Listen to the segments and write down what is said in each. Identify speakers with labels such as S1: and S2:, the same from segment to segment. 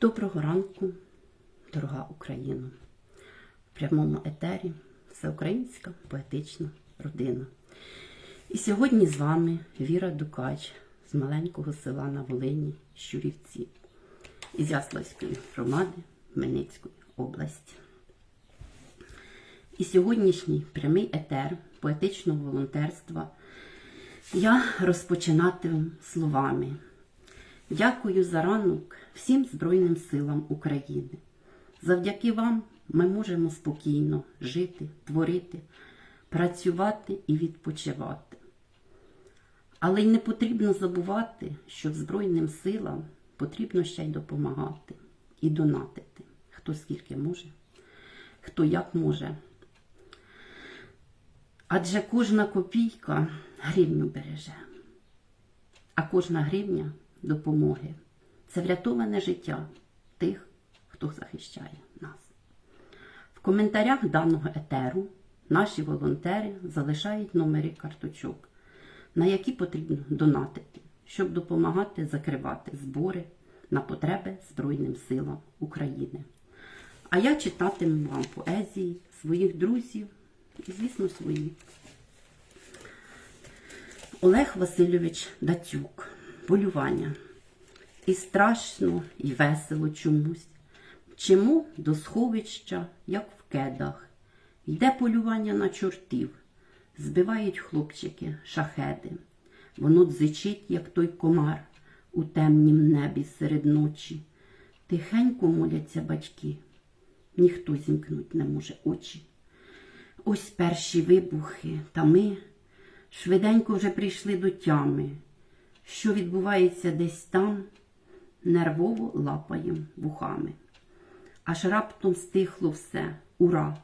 S1: Доброго ранку, дорога Україна. В прямому етері всеукраїнська поетична родина. І сьогодні з вами Віра Дукач з маленького села на Волині Щурівці із Яславської громади Хмельницької області. І сьогоднішній прямий етер поетичного волонтерства я розпочинатиму словами. Дякую за ранок всім Збройним силам України. Завдяки вам ми можемо спокійно жити, творити, працювати і відпочивати. Але й не потрібно забувати, що Збройним силам потрібно ще й допомагати і донатити. Хто скільки може, хто як може. Адже кожна копійка гривню береже, а кожна гривня допомоги це врятоване життя тих, хто захищає нас. В коментарях даного етеру наші волонтери залишають номери карточок, на які потрібно донатити, щоб допомагати закривати збори на потреби Збройним силам України. А я читатиму вам поезії своїх друзів і, звісно, свої. Олег Васильович Датюк. Полювання. І страшно, і весело чомусь. Чому до сховища, як в кедах. Йде полювання на чортів. Збивають хлопчики шахеди. Воно дзичить, як той комар у темнім небі серед ночі. Тихенько моляться батьки. Ніхто зімкнуть не може очі. Ось перші вибухи, та ми швиденько вже прийшли до тями. Що відбувається десь там, нервово лапаєм вухами. Аж раптом стихло все, ура!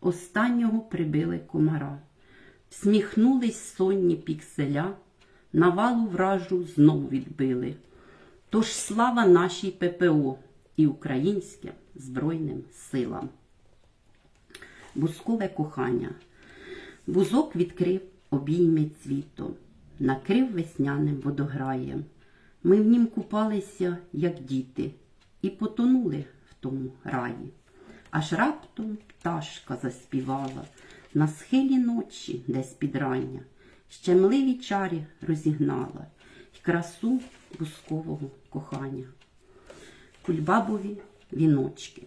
S1: Останнього прибили комара. Всміхнулись сонні пікселя, навалу вражу знов відбили. Тож слава нашій ППО і українським Збройним силам. Бузкове кохання. Бузок відкрив обійми цвітом, накрив весняним водограєм. Ми в нім купалися, як діти, і потонули в тому раї. Аж раптом пташка заспівала на схилі ночі, десь під рання, щемливі чарі розігнала й красу бускового кохання. Кульбабові віночки.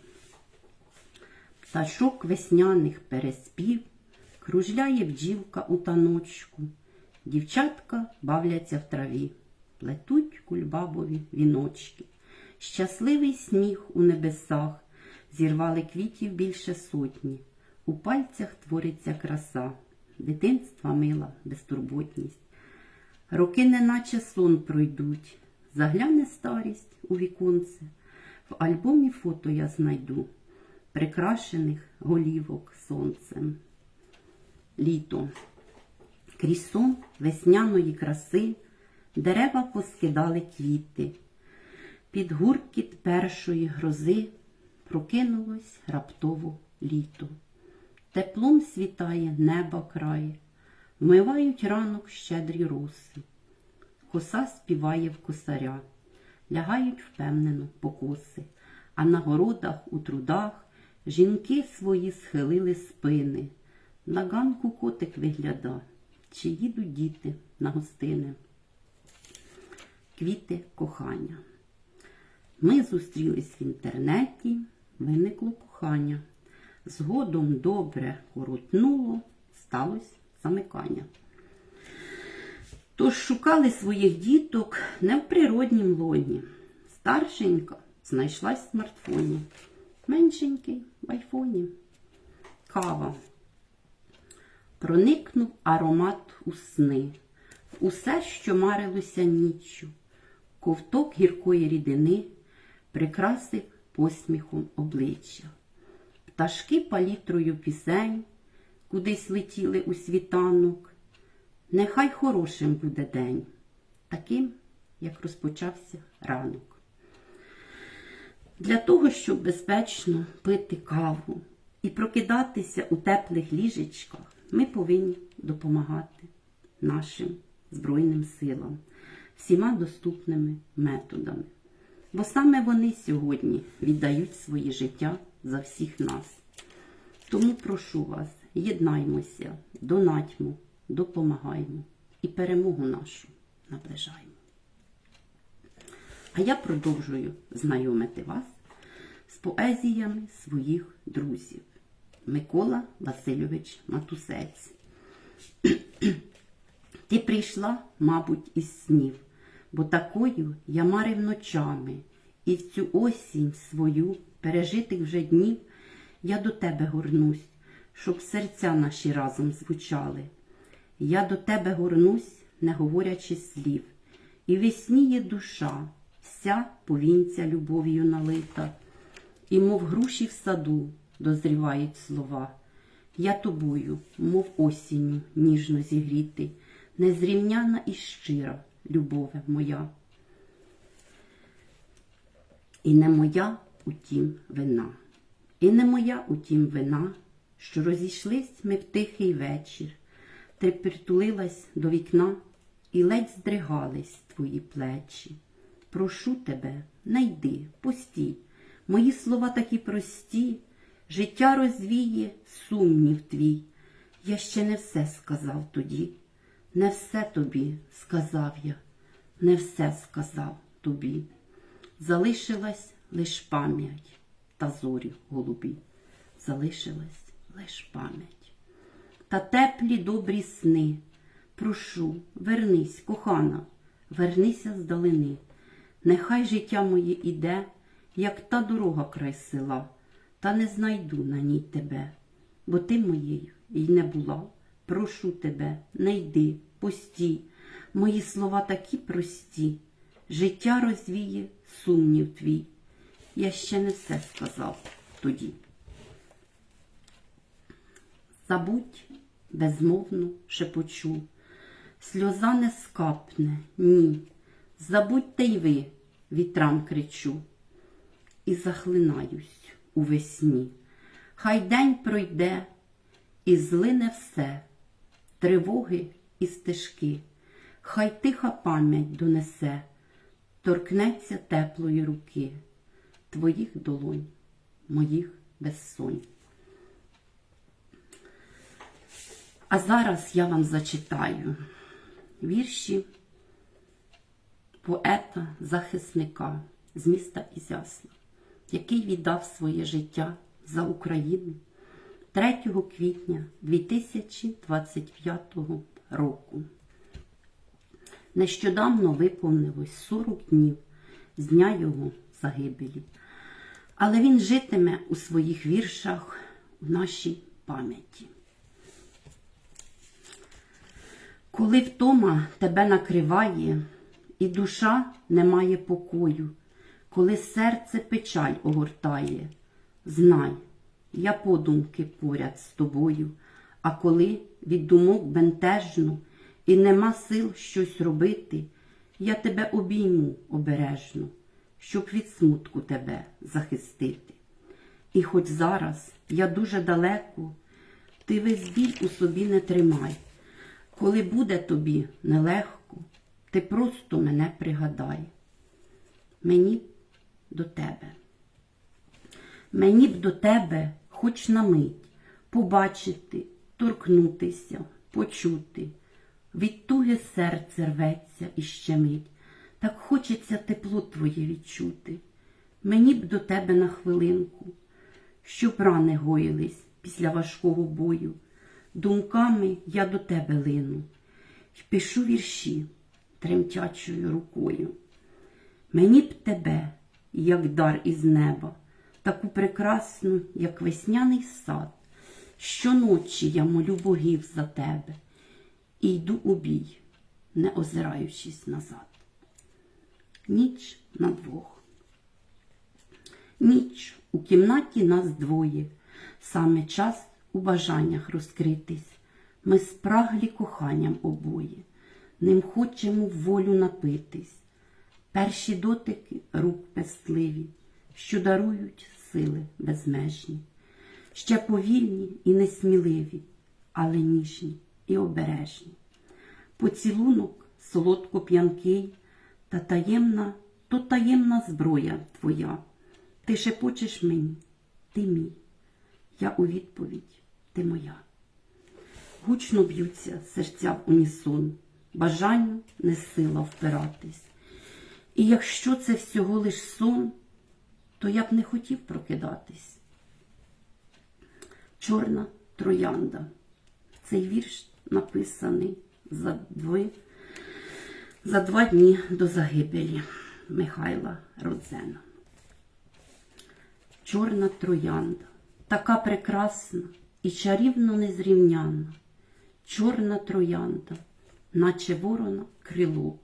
S1: Пташок весняних переспів, кружляє бджілка у таночку, дівчатка бавляться в траві, плетуть кульбабові віночки. Щасливий сміх у небесах, зірвали квітів більше сотні, у пальцях твориться краса, дитинства мила, безтурботність. Роки неначе сон пройдуть, загляне старість у віконце, в альбомі фото я знайду прикрашених голівок сонцем. Літо. Крізь сон весняної краси дерева поскидали квіти. Під гуркіт першої грози прокинулось раптово літо. Теплом світає неба край, вмивають ранок щедрі роси. Коса співає в косаря, лягають впевнено покоси, а на городах у трудах Жінки свої схилили спини, на ганку котик вигляда, чи їдуть діти на гостини. Квіти кохання. Ми зустрілись в інтернеті, виникло кохання. Згодом добре коротнуло, сталося замикання. Тож шукали своїх діток не в природнім лоні. Старшенька знайшлась в смартфоні меншенький в айфоні. Кава. Проникнув аромат у сни, усе, що марилося ніччю. Ковток гіркої рідини прикрасив посміхом обличчя. Пташки палітрою пісень кудись летіли у світанок. Нехай хорошим буде день, таким, як розпочався ранок. Для того, щоб безпечно пити каву і прокидатися у теплих ліжечках, ми повинні допомагати нашим Збройним силам всіма доступними методами. бо саме вони сьогодні віддають свої життя за всіх нас. Тому прошу вас, єднаймося, донатьмо, допомагаймо і перемогу нашу наближаємо. А я продовжую знайомити вас з поезіями своїх друзів. Микола Васильович Матусець. Ти прийшла, мабуть, із снів, бо такою я марив ночами, і в цю осінь свою пережитих вже днів я до тебе горнусь, щоб серця наші разом звучали. Я до тебе горнусь, не говорячи слів, і весніє душа, вся повінця любов'ю налита, і, мов груші в саду, дозрівають слова. Я тобою, мов осінню, ніжно зігріти, незрівняна і щира любове моя. І не моя утім вина, і не моя утім вина, що розійшлись ми в тихий вечір, ти притулилась до вікна і ледь здригались твої плечі. Прошу тебе, найди, постій, мої слова такі прості, життя розвіє сумнів твій. Я ще не все сказав тоді, не все тобі сказав я, не все сказав тобі. Залишилась лиш пам'ять та зорі голубі, залишилась лиш пам'ять. Та теплі добрі сни. Прошу, вернись, кохана, вернися з далини. Нехай життя моє іде, як та дорога край села, та не знайду на ній тебе, бо ти моєю й не була. Прошу тебе, не йди, постій. Мої слова такі прості, життя розвіє сумнів твій. Я ще не все сказав тоді. Забудь, безмовно шепочу, сльоза не скапне, ні. Забудьте й ви, вітрам кричу, і захлинаюсь у весні. Хай день пройде, і злине все, тривоги і стежки, хай тиха пам'ять донесе, торкнеться теплої руки, твоїх долонь, моїх безсонь. А зараз я вам зачитаю вірші поета, захисника з міста Ізясла, який віддав своє життя за Україну 3 квітня 2025 року. Нещодавно виповнилось 40 днів з дня його загибелі, але він житиме у своїх віршах в нашій пам'яті. Коли втома тебе накриває, і душа не має покою, коли серце печаль огортає, знай, я подумки поряд з тобою, а коли від думок бентежно і нема сил щось робити, я тебе обійму обережно, щоб від смутку тебе захистити. І хоч зараз я дуже далеко, ти весь біль у собі не тримай. Коли буде тобі нелегко, ти просто мене пригадай. Мені до тебе. Мені б до тебе хоч на мить побачити, торкнутися, почути. Від туги серце рветься і щемить, так хочеться тепло твоє відчути. Мені б до тебе на хвилинку, щоб рани гоїлись після важкого бою. Думками я до тебе лину й пишу вірші тремтячою рукою. Мені б тебе, як дар із неба, таку прекрасну, як весняний сад. Щоночі я молю богів за тебе і йду у бій, не озираючись назад. Ніч на двох. Ніч у кімнаті нас двоє, саме час у бажаннях розкритись. Ми спраглі коханням обоє, ним хочемо волю напитись. Перші дотики рук пестливі, що дарують сили безмежні, ще повільні і несміливі, але ніжні і обережні. Поцілунок солодко п'янкий та таємна то таємна зброя твоя. Ти шепочеш мені, ти мій, я у відповідь, ти моя. Гучно б'ються серця в унісон, бажанню не сила впиратись. І якщо це всього лиш сон, то я б не хотів прокидатись. Чорна троянда. Цей вірш написаний за, дви, за два дні до загибелі Михайла Родзена. Чорна троянда, така прекрасна і чарівно незрівняна. Чорна троянда, наче ворона крило,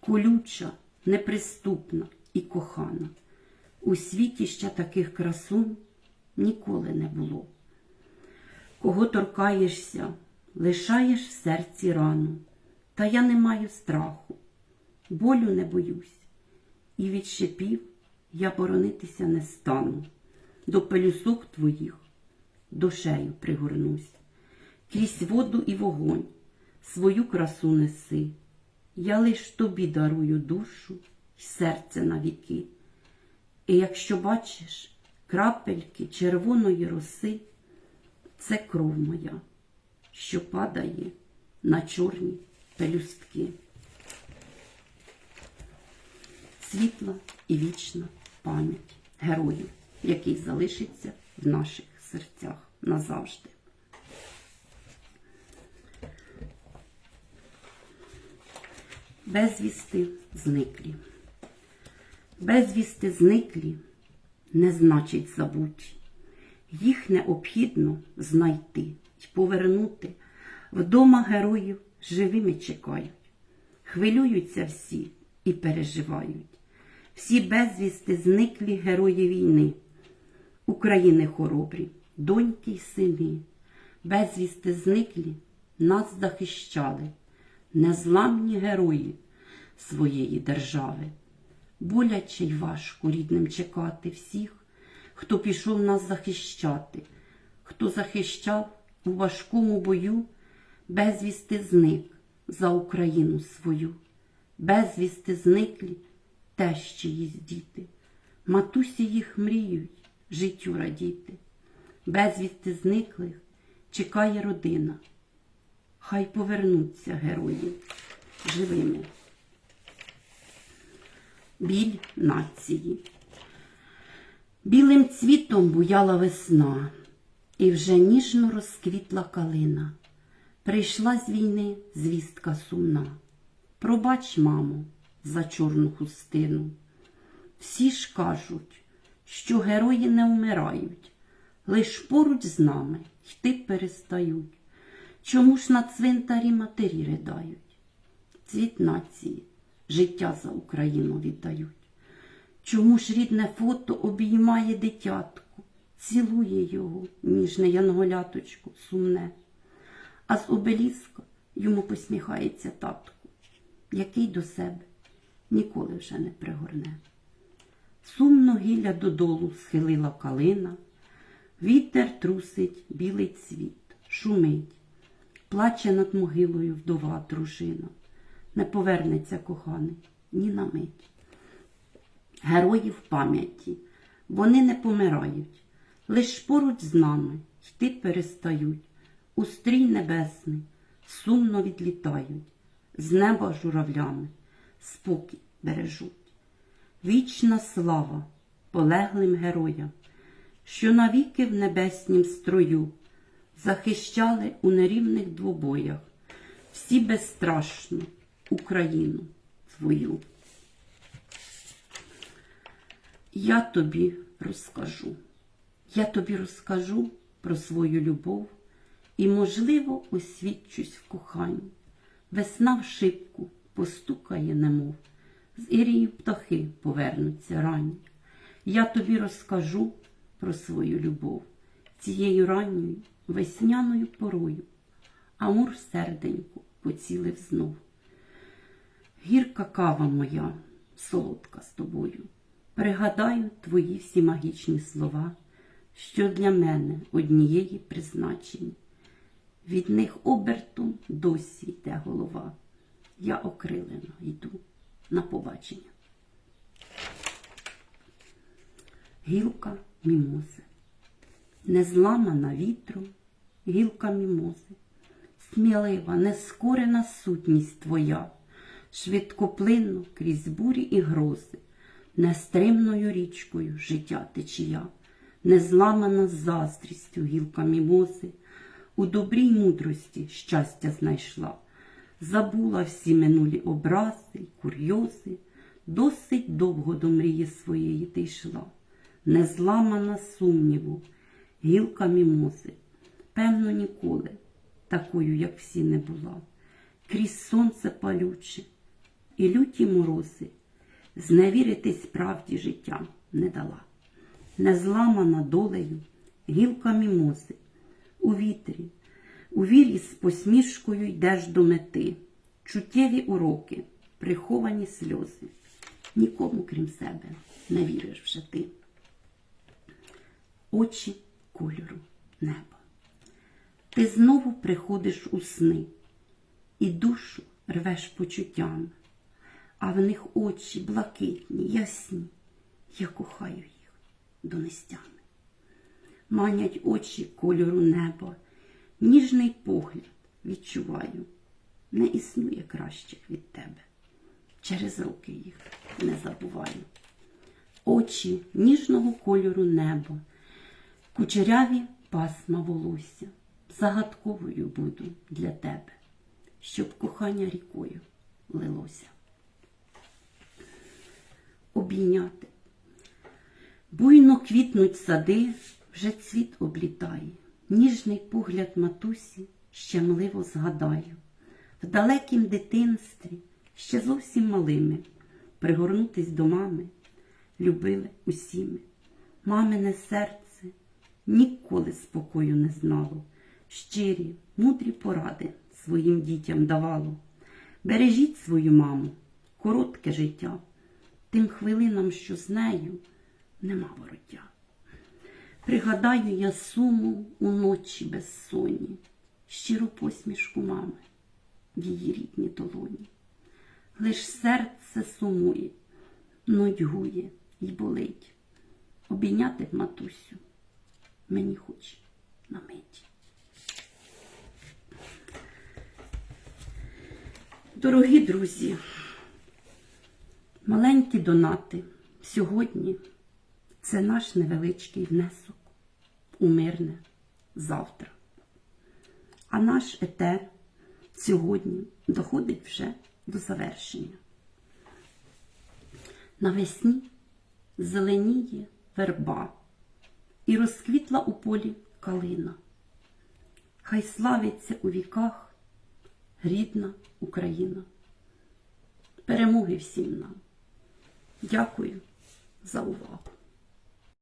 S1: колюча, неприступна і кохана. У світі ще таких красунь ніколи не було. Кого торкаєшся, лишаєш в серці рану, та я не маю страху, болю не боюсь, і від шипів я боронитися не стану. До пелюсок твоїх душею пригорнусь, крізь воду і вогонь свою красу неси. Я лиш тобі дарую душу й серце навіки. І якщо бачиш крапельки червоної роси, це кров моя, що падає на чорні пелюстки. Світла і вічна пам'ять герою, який залишиться в наших серцях назавжди. Безвісти зниклі. Безвісти зниклі не значить забуті. Їх необхідно знайти й повернути. Вдома героїв живими чекають. Хвилюються всі і переживають. Всі безвісти зниклі герої війни. України хоробрі, доньки й сини. Безвісти зниклі нас захищали. Незламні герої своєї держави. Боляче й важко рідним чекати всіх, хто пішов нас захищати, хто захищав у важкому бою, безвісти зник за Україну свою, безвісти зниклі тещі їсть діти, матусі їх мріють життю радіти, безвісти зниклих чекає родина. Хай повернуться герої живими. Біль нації. Білим цвітом буяла весна, і вже ніжно розквітла калина. Прийшла з війни звістка сумна. Пробач, мамо, за чорну хустину. Всі ж кажуть, що герої не вмирають, лиш поруч з нами йти перестають. Чому ж на цвинтарі матері ридають? Цвіт нації, життя за Україну віддають. Чому ж рідне фото обіймає дитятку, цілує його, ніжне янголяточку, сумне, а з обеліска йому посміхається татку, який до себе ніколи вже не пригорне. Сумно гілля додолу схилила калина, вітер трусить білий цвіт, шумить, плаче над могилою вдова дружина, не повернеться коханий ні на мить. Герої в пам'яті, вони не помирають, лиш поруч з нами йти перестають, у стрій небесний сумно відлітають, з неба журавлями спокій бережуть. Вічна слава полеглим героям, що навіки в небеснім строю захищали у нерівних двобоях всі безстрашну Україну свою. Я тобі розкажу, я тобі розкажу про свою любов і, можливо, освідчусь в коханні. Весна в шибку постукає, немов, з ірії птахи повернуться ранні. Я тобі розкажу про свою любов цією ранньою весняною порою, Амур серденько поцілив знов. Гірка кава моя, солодка з тобою. Пригадаю твої всі магічні слова, що для мене однієї призначені. Від них обертом досі йде голова. Я окрилено йду на побачення. гілка мімози, не зламана вітром гілка мімози, смілива, нескорена сутність твоя, швидкоплинно крізь бурі і грози, нестримною річкою життя течія, не зламана заздрістю гілка мімози, у добрій мудрості щастя знайшла, забула всі минулі образи й курйози, досить довго до мрії своєї ти йшла, не зламана сумніву, гілка мімози, певно, ніколи такою, як всі не була, крізь сонце палюче і люті морози, зневіритись правді життя не дала, не зламана долею гілка мімози, у вітрі, у вірі з посмішкою йдеш до мети, чуттєві уроки, приховані сльози. Нікому, крім себе, не віриш вже ти. Очі кольору неба. Ти знову приходиш у сни і душу рвеш почуттями, а в них очі блакитні, ясні. Я кохаю їх до нестями. Манять очі кольору неба, ніжний погляд відчуваю, не існує кращих від тебе. Через роки їх не забуваю. Очі ніжного кольору неба, кучеряві пасма волосся, загадковою буду для тебе, щоб кохання рікою лилося. Обійняти. Буйно квітнуть сади, вже цвіт облітає, ніжний погляд матусі щемливо згадаю. В далекім дитинстві, ще зовсім малими, пригорнутись до мами, любили усіми. Мамине серце ніколи спокою не знало, щирі, мудрі поради своїм дітям давало. Бережіть свою маму, коротке життя, тим хвилинам, що з нею нема вороття. Пригадаю я суму уночі безсонні, щиру посмішку мами в її рідній долоні. Лиш серце сумує, нудьгує й болить. Обійняти матусю мені хоч на мить. Дорогі друзі, маленькі донати сьогодні це наш невеличкий внесок у мирне завтра. А наш етер сьогодні доходить вже до завершення. Навесні зеленіє верба і розквітла у полі калина. Хай славиться у віках рідна Україна. Перемоги всім нам. Дякую за увагу.